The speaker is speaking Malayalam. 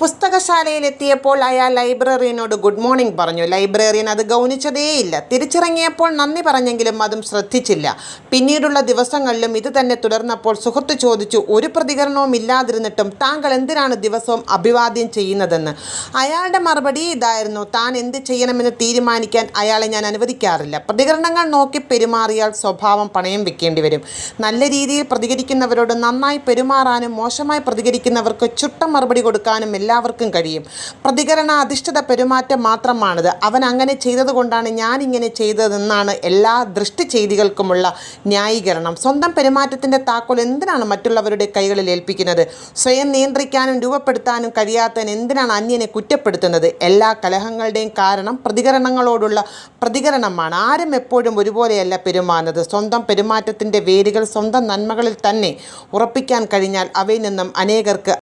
പുസ്തകശാലയിലെത്തിയപ്പോൾ അയാൾ ലൈബ്രറിയനോട് ഗുഡ് മോർണിംഗ് പറഞ്ഞു. ലൈബ്രറിയൻ അത് ഗൗനിച്ചതേയില്ല. തിരിച്ചിറങ്ങിയപ്പോൾ നന്ദി പറഞ്ഞെങ്കിലും അതും ശ്രദ്ധിച്ചില്ല. പിന്നീടുള്ള ദിവസങ്ങളിലും ഇത് തന്നെ തുടർന്നപ്പോൾ സുഹൃത്ത് ചോദിച്ചു ഒരു പ്രതികരണവും ഇല്ലാതിരുന്നിട്ടും താങ്കൾ എന്തിനാണ് ദിവസവും അഭിവാദ്യം ചെയ്യുന്നതെന്ന്? അയാളുടെ മറുപടി ഇതായിരുന്നു താൻ എന്ത് ചെയ്യണമെന്ന് തീരുമാനിക്കാൻ അയാളെ ഞാൻ അനുവദിക്കാറില്ല. പ്രതികരണങ്ങൾ നോക്കി പെരുമാറിയാൽ സ്വഭാവം പണയം വെക്കേണ്ടി വരും. നല്ല രീതിയിൽ പ്രതികരിക്കുന്നവരോട് നന്നായി പെരുമാറാനും മോശമായി പ്രതികരിക്കുന്നവർക്ക് ചുട്ട മറുപടി കൊടുക്കാനും എല്ലാവർക്കും കഴിയും. പ്രതികരണ അധിഷ്ഠിത പെരുമാറ്റം മാത്രമാണിത്. അവൻ അങ്ങനെ ചെയ്തതുകൊണ്ടാണ് ഞാൻ ഇങ്ങനെ ചെയ്തതെന്നാണ് എല്ലാ ദൃഷ്ടി ചെയ്തികൾക്കുമുള്ള ന്യായീകരണം. സ്വന്തം പെരുമാറ്റത്തിന്റെ താക്കോൽ എന്തിനാണ് മറ്റുള്ളവരുടെ കൈകളിൽ ഏൽപ്പിക്കുന്നത്? സ്വയം നിയന്ത്രിക്കാനും രൂപപ്പെടുത്താനും കഴിയാത്തവൻ എന്തിനാണ് അന്യനെ കുറ്റപ്പെടുത്തുന്നത്? എല്ലാ കലഹങ്ങളുടെയും കാരണം പ്രതികരണങ്ങളോടുള്ള പ്രതികരണമാണ്. ആരും എപ്പോഴും ഒരുപോലെയല്ല പെരുമാറുന്നത്. സ്വന്തം പെരുമാറ്റത്തിന്റെ വേരുകൾ സ്വന്തം നന്മകളിൽ തന്നെ ഉറപ്പിക്കാൻ കഴിഞ്ഞാൽ അവയിൽ നിന്നും അനേകർക്ക്